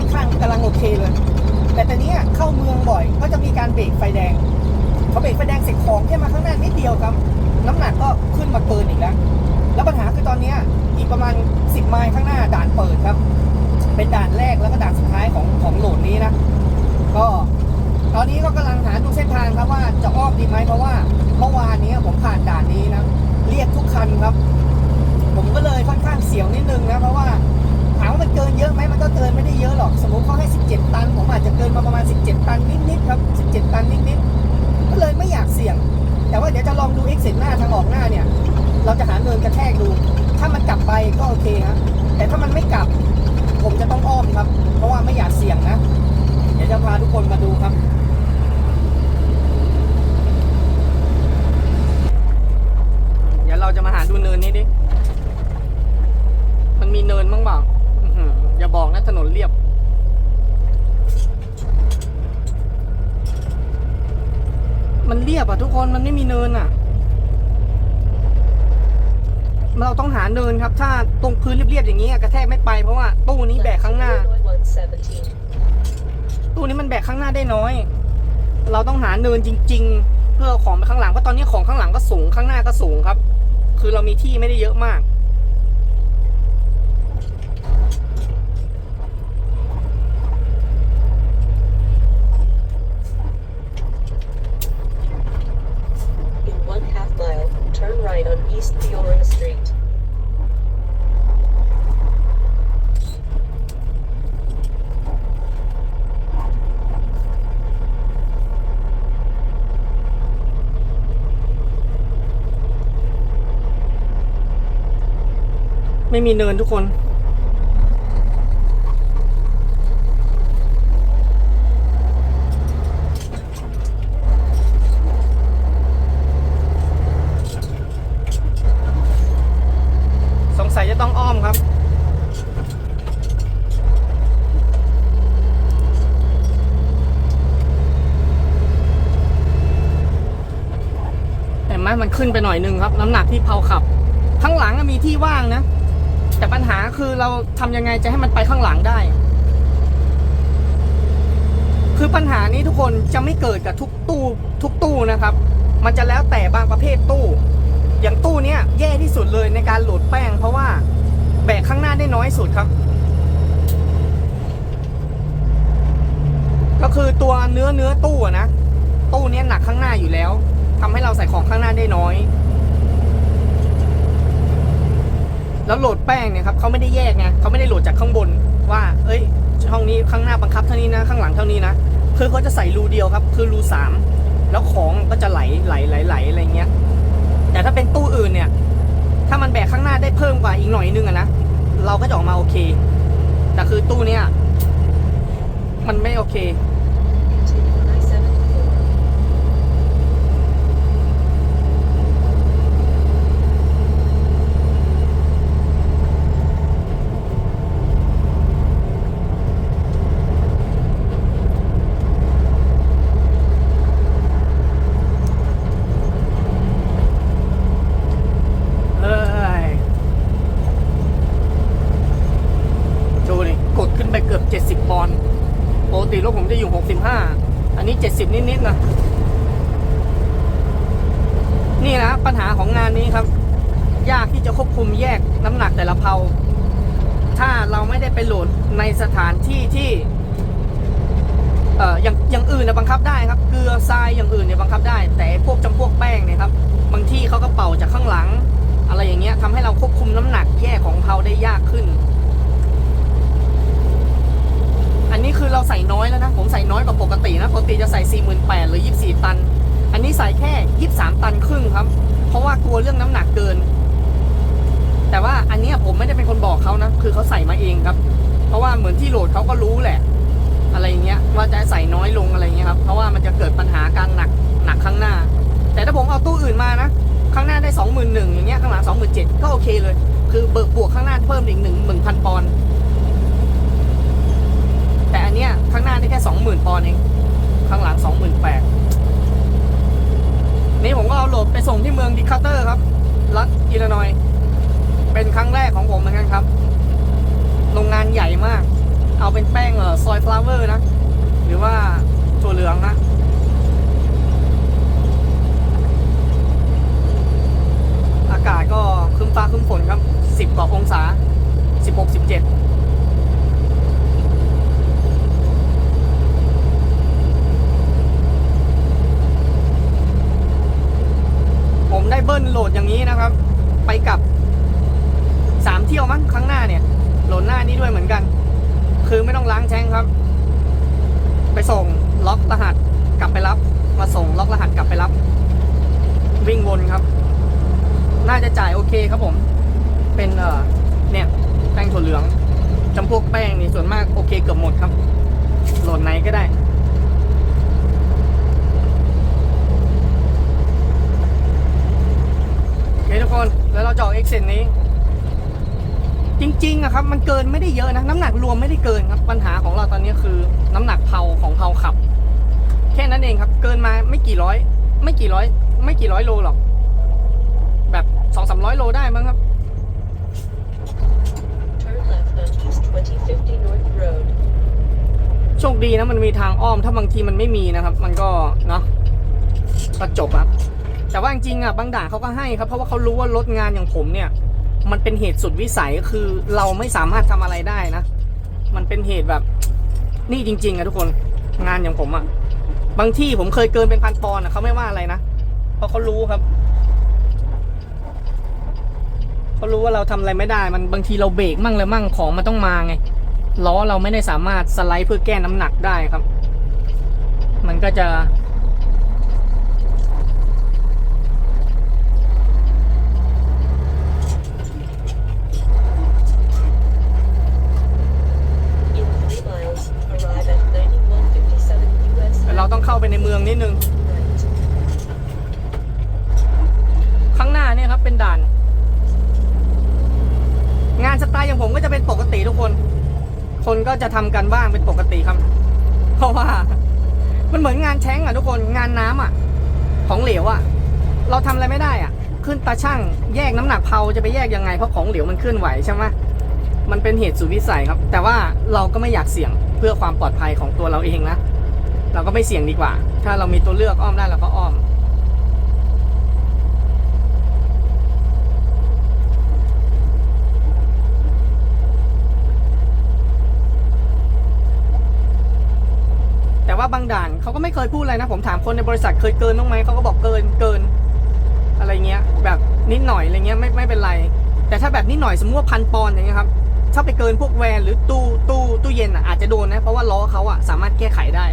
ค่อนข้างกำลังโอเคเลย แต่ตอนนี้เข้าเมืองบ่อย ก็จะมีการเบรกไฟแดงเขาเบรกไฟแดงเสร็จของแค่มาข้างหน้านิดเดียวครับ น้ำหนักก็ขึ้นมาเกินอีกแล้ว แล้วปัญหาคือตอนนี้อีกประมาณ 10 ไมล์ข้างหน้าด่านเปิดครับ เป็นด่านแรกแล้วก็ด่านสุดท้ายของของโหลดนี้นะ ก็ตอนนี้ก็กำลังหาดูเส้นทางครับว่าจะอ้อมดีไหมเพราะว่าเมื่อวานนี้ผมผ่านด่านนี้นะ เรียกทุกคันครับ ผมก็เลยค่อนข้างเสียวนิดนึงนะเพราะว่าามันเกินเยอะไหมมันก็เกินไม่ได้เยอะหรอก สมมติเขาให้ 17 ตัน ผมอาจจะเกินมาประมาณ 17 ตันนิดๆครับ 17 ตันนิดๆ ก็เลยไม่อยากเสี่ยง แต่ว่าเดี๋ยวจะลองดูเอ็กเซหน้าทางออกหน้าเนี่ย เราจะหาเนินกระแทกดู ถ้ามันกลับไปก็โอเคครับ แต่ถ้ามันไม่กลับ ผมจะต้องอ้อมครับ เพราะว่าไม่อยากเสี่ยงนะ เดี๋ยวจะพาทุกคนมาดูครับเดี๋ยวเราจะมาหาดูเนินนี้ดิ มันมีเนินบ้างเปล่า อย่าบอกนะถนนเรียบ มันเรียบอะทุกคนมันไม่มีเนินอะ เราต้องหาเนินครับ ถ้าตรงพื้นเรียบๆอย่างนี้กระแทกไม่ไปเพราะว่าตู้นี้แบกข้างหน้า ตู้นี้มันแบกข้างหน้าได้น้อย เราต้องหาเนินจริง ๆ เพื่อเอาของไปข้างหลังเพราะตอนนี้ของข้างหลังก็สูงข้างหน้าก็สูงครับ คือเรามีที่ไม่ได้เยอะมาก turn right on East Peoria Street. ไม่มีเนินทุกคน สงสัยจะต้องอ้อมครับ เห็นไหมมันขึ้นไปหน่อยหนึงครับ น้ำหนักที่เพาขับ ข้างหลังอะมีที่ว่างนะ แต่ปัญหาคือเราทำยังไงจะให้มันไปข้างหลังได้ คือปัญหานี้ทุกคนจะไม่เกิดกับทุกตู้ ทุกตู้นะครับ มันจะแล้วแต่บางประเภทตู้ อย่างตู้เนี้ยแย่ที่สุดเลยในการโหลดแป้ง เพราะว่าแบกข้างหน้าได้น้อยสุดครับ ก็คือตัวเนื้อเนื้อตู้นะตู้เนี้ยหนักข้างหน้าอยู่แล้วทำให้เราใส่ของข้างหน้าได้น้อย แล้วโหลดแป้งเนี่ยครับเขาไม่ได้แยกไงเขาไม่ได้โหลดจากข้างบนว่า เอ้ยช่องนี้ข้างหน้าบังคับเท่านี้นะข้างหลังเท่านี้นะคือเขาจะใส่รูเดียวครับ คือรูสามแล้วของก็จะไหลไหลไหลไหลอะไรเงี้ย แต่ถ้าเป็นตู้อื่นเนี่ย ถ้ามันแบกข้างหน้าได้เพิ่มกว่าอีกหน่อยนึงอะนะเราก็จะออกมาโอเค แต่คือตู้เนี้ยมันไม่โอเค Continue I-74. เอ้ยดูดิกดขึ้นไปเกือบ 70 ปอนด์ปกติรถผมจะอยู่ 65อันนี้70นิดๆนะ นี่นะปัญหาของงานนี้ครับ ยากที่จะควบคุมแยกน้ำหนักแต่ละเพาถ้าเราไม่ได้ไปโหลดในสถานที่ที่เอ่ออย่างอย่างอื่นเนี่ยบังคับได้ครับเกลือทรายอย่างอื่นเนี่ยบังคับได้ แต่พวกจำพวกแป้งเนี่ยครับบางที่เขาก็เป่าจากข้างหลัง อะไรอย่างเงี้ยทำให้เราควบคุมน้ำหนักแยกของเขาได้ยากขึ้น อั นนี้คือเราใส่น้อยแล้วนะ ผมใส่น้อยกว่าปกตินะ ปกติจะใส่ 48,000หรือ 24 ตัน อันนี้ใส่แค่ 23 ตันครึ่งครับ เพราะว่ากลัวเรื่องน้ำหนักเกิน แต่ว่าอันนี้ผมไม่ได้เป็นคนบอกเขานะ คือเขาใส่มาเองครับ เพราะว่าเหมือนที่โหลดเขาก็รู้แหละ อะไรเงี้ย ว่าจะใส่น้อยลงอะไรเงี้ยครับ เพราะว่ามันจะเกิดปัญหาการหนักหนักข้างหน้า แต่ถ้าผมเอาตู้อื่นมานะ ข้างหน้าได้สองหมื่นหนึ่งอย่างเงี้ย ข้างหลังสองหมื่นเจ็ดก็โอเคเลย คือเบิกบวกข้างหน้าเพิ่มอีกหนึ่งหนึ่งพันปอนด์แต่อัน เนี่ยข้างหน้านี่แค่สองหมื่นปอนเอง ข้างหลังสองหมื่นแปดนี่ผมก็เอาโหลดไปส่งที่เมืองดิคัตเตอร์ครับ รัฐอิลลินอย เป็นครั้งแรกของผมเหมือนกันครับ โรงงานใหญ่มาก เอาเป็นแป้งเออซอยฟลาเวอร์นะ หรือว่าตัวเหลืองนะอากาศก็คึ้มฟ้าคึ้มฝนครับ 10กว่าองศา 16 17 ไปกับสามเที่ยวมั้งครั้งหน้าเนี่ยโหลดหน้านี้ด้วยเหมือนกัน คือไม่ต้องล้างแช้งครับ ไปส่งล็อกรหัสกลับไปรับ มาส่งล็อกรหัสกลับไปรับ วิ่งวนครับ น่าจะจ่ายโอเคครับผม เป็นเอ่อเนี่ยแป้งถั่วเหลืองจำพวกแป้งนี่ส่วนมากโอเคเกือบหมดครับโหลดไหนก็ได้ โอเคทุกคน แล้วเราจะออกเอ็กเซนนี้ จริงๆอะครับ มันเกินไม่ได้เยอะนะ น้ำหนักรวมไม่ได้เกินครับ ปัญหาของเราตอนนี้คือ น้ำหนักเผาของเผาขับ แค่นั้นเองครับ เกินมาไม่กี่ร้อย ไม่กี่ร้อย ไม่กี่ร้อยโลหรอก แบบสองสามร้อยโลได้มั้งครับ Turn left on East 2050 North Road. โชคดีนะมันมีทางอ้อมถ้าบางทีมันไม่มีนะครับ มันก็เนาะก็จบอะ แต่ว่าจริงๆอะบางด่านเขาก็ให้ครับเพราะว่าเขารู้ว่ารถงานอย่างผมเนี่ย มันเป็นเหตุสุดวิสัยคือเราไม่สามารถทำอะไรได้นะ มันเป็นเหตุแบบนี่จริง ๆอะทุกคนงานอย่างผมอะบางที่ผมเคยเกินเป็นพันปอนด์อะเขาไม่ว่าอะไรนะเพราะเขารู้ครับเขารู้ว่าเราทำอะไรไม่ได้ มันบางทีเราเบรกมั่งเลยมั่งของมันต้องมาไงล้อเราไม่ได้สามารถสไลด์เพื่อแก้น้ำหนักได้ครับ มันก็จะ In 3 miles, arrive at 9157 US เราต้องเข้าไป ในเมืองนิดนึง ข้างหน้าเนี่ยครับเป็นด่าน งานสไตล์อย่างผมก็จะเป็นปกติทุกคน คนก็จะทำกันบ้างเป็นปกติครับ เพราะว่า มันเหมือนงานแช้งอะทุกคนงานน้ำอะ ของเหลวอะ เราทำอะไรไม่ได้อะ ขึ้นตาช่างแยกน้ำหนักเผาจะไปแยกยังไงเพราะของเหลวมันเคลื่อนไหวใช่ไหมมันเป็นเหตุสุดวิสัยครับ แต่ว่าเราก็ไม่อยากเสี่ยงเพื่อความปลอดภัยของตัวเราเองนะ เราก็ไม่เสี่ยงดีกว่า ถ้าเรามีตัวเลือกอ้อมได้เราก็อ้อม แต่ว่าบางด่านเขาก็ไม่เคยพูดอะไรนะ ผมถามคนในบริษัทเคยเกินบ้างไหมเขาก็บอกเกินเกิน อะไรเงี้ย แบบนิดหน่อยอะไรเงี้ยไม่ไม่เป็นไร แต่ถ้าแบบนิดหน่อยสมมติว่าพันปอนด์อย่างเงี้ยครับถ้าไปเกินพวกแวนหรือตู้ตู้ตู้เย็นอะอาจจะโดนนะ เพราะว่าล้อเขาอะสามารถแก้ไขได้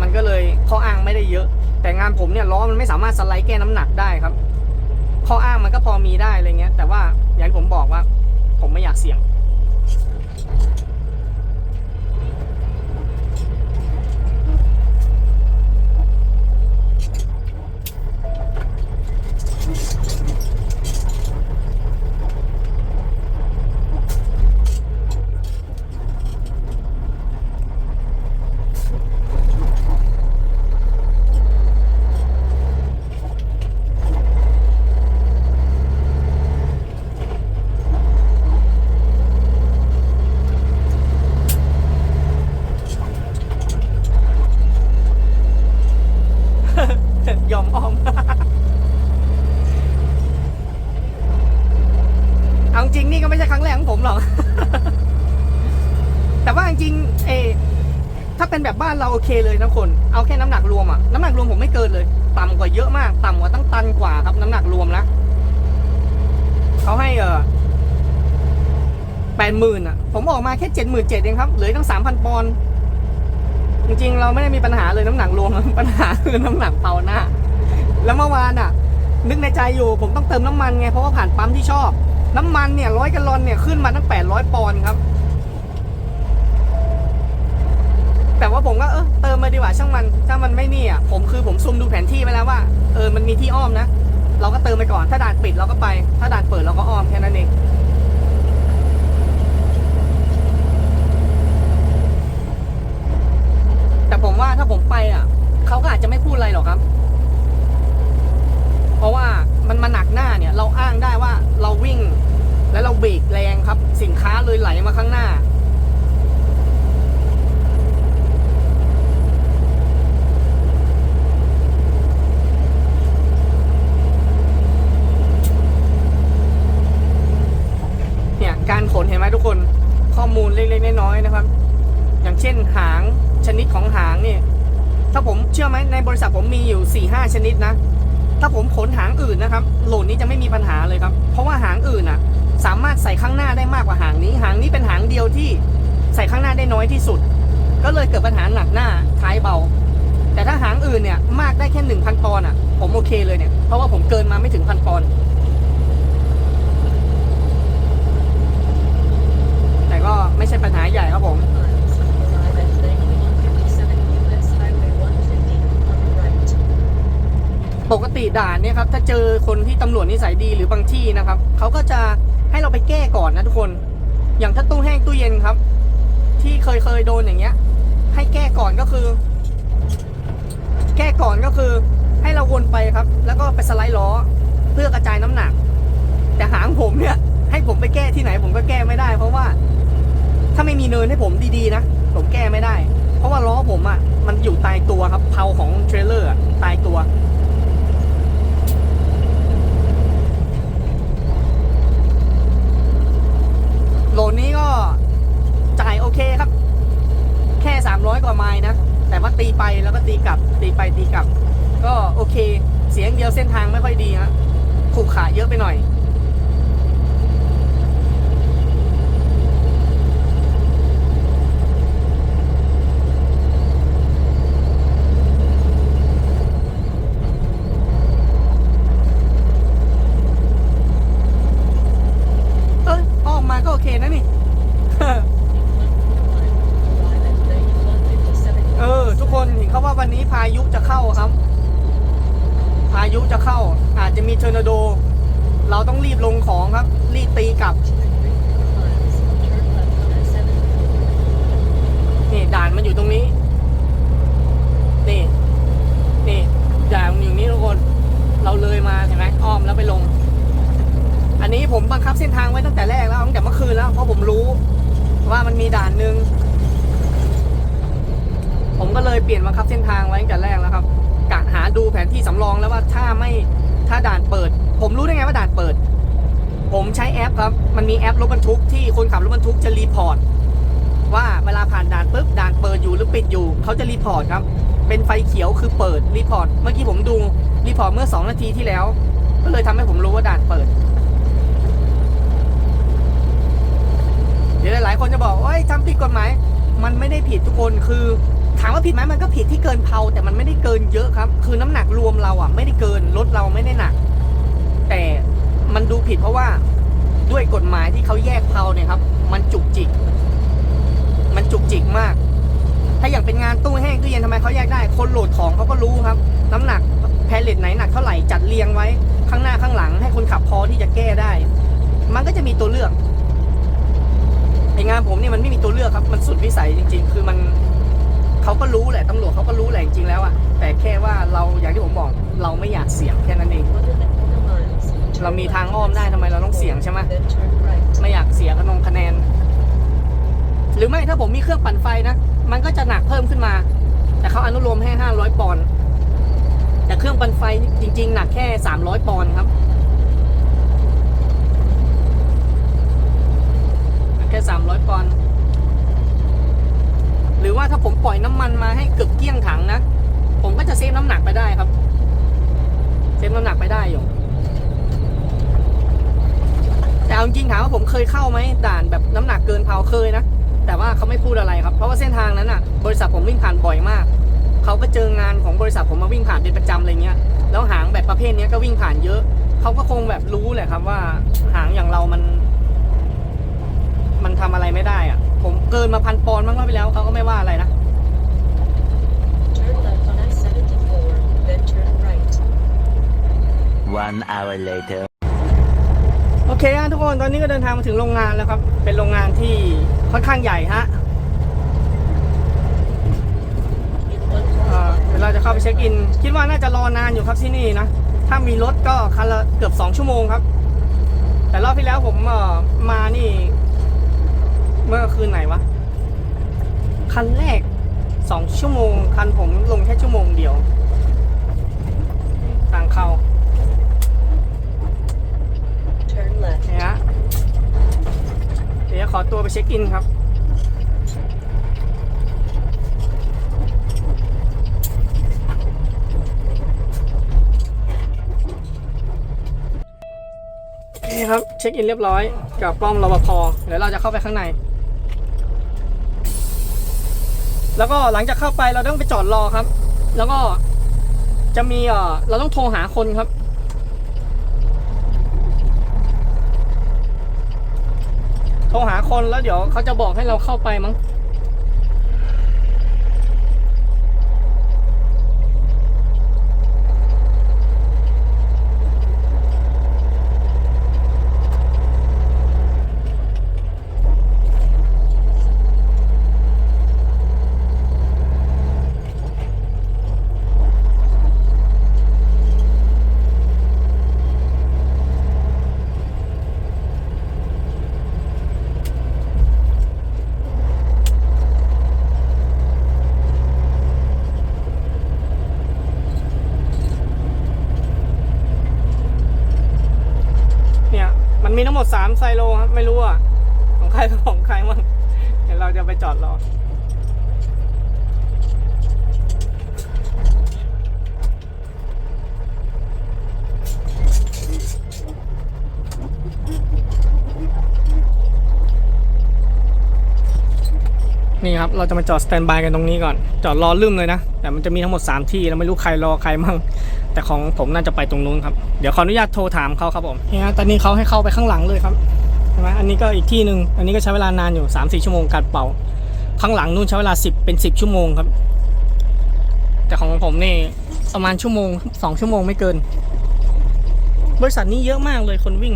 มันก็เลยข้ออ้างไม่ได้เยอะ แต่งานผมเนี่ยล้อมันไม่สามารถสไลด์แก้น้ำหนักได้ครับ ข้ออ้างมันก็พอมีได้อะไรเงี้ย แต่ว่าอย่างที่ผมบอกว่า ผมไม่อยากเสี่ยง ยอมอ้อม เอาจริงนี่ก็ไม่ใช่ครั้งแรกของผมหรอก แต่ว่าจริงๆเออถ้าเป็นแบบบ้าน เราโอเคเลยนะคน เอาแค่น้ำหนักรวมอะน้ำหนักรวมผมไม่เกินเลย ต่ำกว่าเยอะมาก ต่ำกว่าตั้งตันกว่าครับ น้ำหนักรวมนะเขาให้เออแปดหมื่นอะผมออกมาแค่เจ็ดหมื่นเจ็ดเองครับ เหลือตั้งสามพันปอนด์จริงๆ เราไม่ได้มีปัญหาเลยน้ำหนักรวมปัญหาคือน้ำหนักเผาหน้า แล้วเมื่อวานอะ นึกในใจอยู่ผมต้องเติมน้ำมันไงเพราะว่าผ่านปั๊มที่ชอบ น้ำมันเนี่ยร้อยกลลอนเนี่ยขึ้นมาตั้งแปดร้อยปอนด์ครับ แต่ว่าผมก็เออเติมมาดีกว่าช่างมันถ้างมันไม่นี่อะผมคือผมซูมดูแผนที่ไปแล้วว่าเออมันมีที่อ้อมนะ เราก็เติมไปก่อนถ้าด่านปิดเราก็ไป ถ้าด่านเปิดเราก็อ้อมแค่นั้นเองแต่ผมว่าถ้าผมไปอะเขาก็อาจจะไม่พูดอะไรหรอกครับ เพราะว่ามันมาหนักหน้าเนี่ย เราอ้างได้ว่าเราวิ่ง แล้วเราเบรกแรงครับ สินค้าเลยไหลมาข้างหน้า ทุกคนข้อมูลเล็กๆน้อยๆนะครับ อย่างเช่นหางชนิดของหางเนี่ยถ้าผมเชื่อไหมในบริษัทผมมีอยู่4ี่ห้าชนิดนะ ถ้าผมขนหางอื่นนะครับ โหลดนี้จะไม่มีปัญหาเลยครับ เพราะว่าหางอื่นน่ะ สามารถใส่ข้างหน้าได้มากกว่าหางนี้ หางนี้เป็นหางเดียวที่ใส่ข้างหน้าได้น้อยที่สุด ก็เลยเกิดปัญหาหนักหน้าท้ายเบา แต่ถ้าหางอื่นเนี่ยมากได้แค่1,000ปอนด์อะ ผมโอเคเลยเนี่ยเพราะว่าผมเกินมาไม่ถึงพันปอนด์ ไม่ใช่ปัญหาใหญ่ครับผมปกติด่านเนี่ยครับถ้าเจอคนที่ตำรวจนิสัยดีหรือบางที่นะครับเขาก็จะให้เราไปแก้ก่อนนะทุกคน อย่างถ้าตู้แห้งตู้เย็นครับ ที่เคยเคยโดนอย่างเงี้ย ให้แก้ก่อนก็คือ แก้ก่อนก็คือ ให้เราวนไปครับ แล้วก็ไปสไลด์ล้อเพื่อกระจายน้ำหนัก แต่หางผมเนี่ย ให้ผมไปแก้ที่ไหนผมก็แก้ไม่ได้ เพราะว่า ถ้าไม่มีเนินให้ผมดีๆนะ ผมแก้ไม่ได้ เพราะว่าล้อผมอะ่ะ มันอยู่ตายตัวครับเพาของเทรลเลอร์ตายตัว โหลดนี้ก็จ่ายโอเคครับ แค่ 300 กว่าไมล์นะ แต่ว่าตีไปแล้วก็ตีกลับ ตีไปตีกลับ ก็โอเค เสียงเดียวเส้นทางไม่ค่อยดีฮะขูกขาเยอะไปหน่อย เอยออกมาก็โอเคนะนี่ Arrive at landing 157 เออ ทุกคนเห็นเขาว่าวันนี้พายุจะเข้าครับ พายุจะเข้า อาจจะมีเทอร์นาโด เราต้องรีบลงของครับ รีบตีกลับ miles. Turn left on I-74. นี่ด่านมันอยู่ตรงนี้ นี่ นี่ด่านมันอยู่นี้ทุกคน เราเลยมาเห็นไหมอ้อมแล้วไปลง อันนี้ผมบังคับเส้นทางไว้ตั้งแต่แรกแล้วตั้งแต่เมื่อคืนแล้ว เพราะผมรู้ ว่ามันมีด่านหนึ่ง ผมก็เลยเปลี่ยนบังคับเส้นทางไว้ตั้งแต่แรกแล้วครับกะหาดูแผนที่สำรองแล้วว่าถ้าไม่ถ้าด่านเปิด ผมรู้ได้ไงว่าด่านเปิด ผมใช้แอปครับ มันมีแอปรถบรรทุกที่คนขับรถบรรทุกจะรีพอร์ตว่าเวลาผ่านด่านปุ๊บด่านเปิดอยู่หรือปิดอยู่เขาจะรีพอร์ตครับ เป็นไฟเขียวคือเปิดรีพอร์ตเมื่อกี้ผมดูรีพอร์ตเมื่อ 2 นาทีที่แล้ว ก็เลยทำให้ผมรู้ว่าด่านเปิด เดี๋ยวหลายคนจะบอกว่าทำผิดกฎหมายมันไม่ได้ผิดทุกคนคือถามว่าผิดไหมมันก็ผิดที่เกินเพาแต่มันไม่ได้เกินเยอะครับ คือน้ำหนักรวมเราอะ ไม่ได้เกินรถเราไม่ได้หนัก แต่มันดูผิดเพราะว่า ด้วยกฎหมายที่เขาแยกเพาเนี่ยครับ มันจุกจิก มันจุกจิกมาก ถ้าอย่างเป็นงานตู้แห้งตู้เย็นทำไมเขาแยกได้ คนโหลดของเขาก็รู้ครับ น้ำหนักแพลเลตไหนหนักเท่าไหร่จัดเรียงไว้ ข้างหน้าข้างหลัง ให้คนขับพอที่จะแก้ได้ มันก็จะมีตัวเลือกไองานผมเนี่ยมันไม่มีตัวเลือกครับ มันสุดวิสัยจริง ๆ คือมันเขาก็รู้แหละตำรวจเขาก็รู้แหละจริงๆแล้วอะแต่แค่ว่าเราอย่างที่ผมบอกเราไม่อยากเสี่ยงแค่นั้นเอง เรามีทางอ้อมได้ทำไมเราต้องเสี่ยงใช่ไหมไม่อยากเสียคะนงคะแนน หรือไม่ถ้าผมมีเครื่องปั่นไฟนะ มันก็จะหนักเพิ่มขึ้นมา แต่เขาอนุโลมให้ 500 ปอนด์แต่เครื่องปั่นไฟจริง ๆ หนักแค่ 300 ปอนด์ครับแค่ 300 ปอนด์หรือว่าถ้าผมปล่อยน้ำมันมาให้เกือบเกลี้ยงถังนะ ผมก็จะเซฟน้ำหนักไปได้ครับ เซฟน้ำหนักไปได้อยู่ แต่เอาจริงๆถามว่าผมเคยเข้าไหมด่านแบบน้ำหนักเกินเพาเคยนะ แต่ว่าเขาไม่พูดอะไรครับ เพราะว่าเส้นทางนั้นอะ บริษัทผมวิ่งผ่านบ่อยมาก เขาก็เจองานของบริษัทผมมาวิ่งผ่านเป็นประจำอะไรเงี้ย แล้วหางแบบประเภทเนี้ยก็วิ่งผ่านเยอะ เขาก็คงแบบรู้แหละครับว่าหางอย่างเรามัน มันทำอะไรไม่ได้อะ ผมเกินมาพันปอนด์มั้งรอบไปแล้วเขาก็ไม่ว่าอะไรนะ Turn left on I-74. Then turn right. One hour later. โอเคฮะทุกคนตอนนี้ก็เดินทางมาถึงโรงงานแล้วครับ เป็นโรงงานที่ค่อนข้างใหญ่ฮะเอ่อ quarter เดี๋ยวเราจะเข้าไปเช็คอิน คิดว่าน่าจะรอนานอยู่ครับที่นี่นะ ถ้ามีรถก็คันละเกือบ 2 ชั่วโมงครับ แต่รอบที่แล้วผมมานี่ เมื่อคืนไหนวะ คันแรก 2 ชั่วโมง คันผมลงแค่ชั่วโมงเดียวทางเข้า เลยนะเดี๋ยวขอตัวไปเช็คอินครับ โอเคครับ เช็คอินเรียบร้อยกับป้อมรปภเดี๋ยวเราจะเข้าไปข้างใน แล้วก็หลังจากเข้าไปเราต้องไปจอดรอครับ แล้วก็จะมีเราต้องโทรหาคนครับ โทรหาคนแล้วเดี๋ยวเขาจะบอกให้เราเข้าไปมั้ง เนี่ย มันมีทั้งหมด3ไซโลครับ ไม่รู้อะ ของใครของใครมั่งเดี๋ยวเราจะไปจอดรอนี่ครับ เราจะมาจอดสแตนบายกันตรงนี้ก่อน จอดรอลืมเลยนะ แต่มันจะมีทั้งหมด 3 ที่แล้วไม่รู้ใครรอใครมั่ง แต่ของผมน่าจะไปตรงนู้นครับ เดี๋ยวขออนุญาตโทรถามเขาครับผมนี่ฮะตอนนี้เขาให้เข้าไปข้างหลังเลยครับใช่ไหมอันนี้ก็อีกที่หนึ่งอันนี้ก็ใช้เวลานานอยู่3 4ชั่วโมงการเป่า ข้างหลังนู่นใช้เวลา 10 เป็น 10 ชั่วโมงครับ แต่ของผมนี่ประมาณชั่วโมง 2 ชั่วโมงไม่เกิน บริษัทนี้เยอะมากเลยคนวิ่ง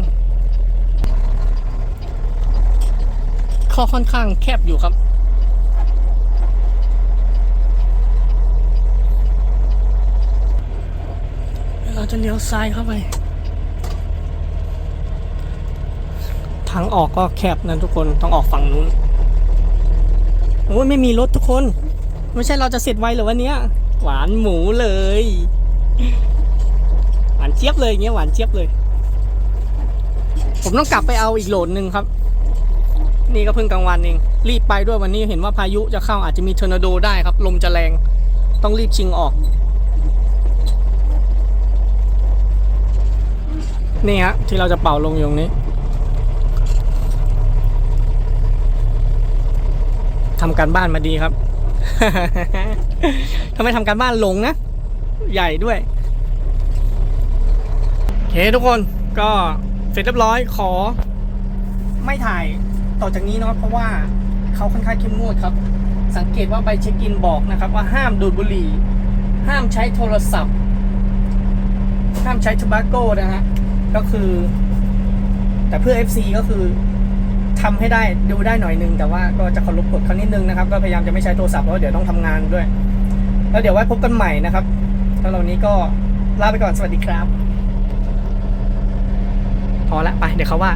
ข้อค่อนข้างแคบอยู่ครับ เรา จะเลี้ยวซ้ายเข้าไป ทางออกก็แคบนะทุกคนต้องออกฝั่งนู้นโอ้ยไม่มีรถทุกคน ไม่ใช่เราจะเสร็จไวเหรอวันนี้หวานหมูเลย หวานเจี๊ยบเลยเงี้ยหวานเจี๊ยบเลย ผมต้องกลับไปเอาอีกโหลดหนึ่งครับ นี่ก็เพิ่งกลางวันเอง รีบไปด้วยวันนี้เห็นว่าพายุจะเข้าอาจจะมีทอร์นาโดได้ครับ ลมจะแรง ต้องรีบชิงออก นี่ฮะที่เราจะเป่าลงอยู่ตรงนี้ทำการบ้านมาดีครับทำไมทำการบ้านลงนะ ใหญ่ด้วยโอเคทุกคนก็เสร็จเรียบร้อยขอ ไม่ถ่ายต่อจากนี้เนาะเพราะว่าเขาค่อนข้างเข้มงวดครับ สังเกตว่าใบเช็คอินบอกนะครับ ว่าห้ามดูดบุหรี่ ห้ามใช้โทรศัพท์ ห้ามใช้ทบาโก้นะฮะ ก็คือ แต่เพื่อ FC ก็คือทำให้ได้ดูได้หน่อยนึง แต่ว่าก็จะเคารพกฎเขานิดนึงนะครับ ก็พยายามจะไม่ใช้โทรศัพท์เพราะเดี๋ยวต้องทำงานด้วย แล้วเดี๋ยวไว้พบกันใหม่นะครับแล้วเรานี้ก็ลาไปก่อนสวัสดีครับ พอละไปเดี๋ยวเขาว่า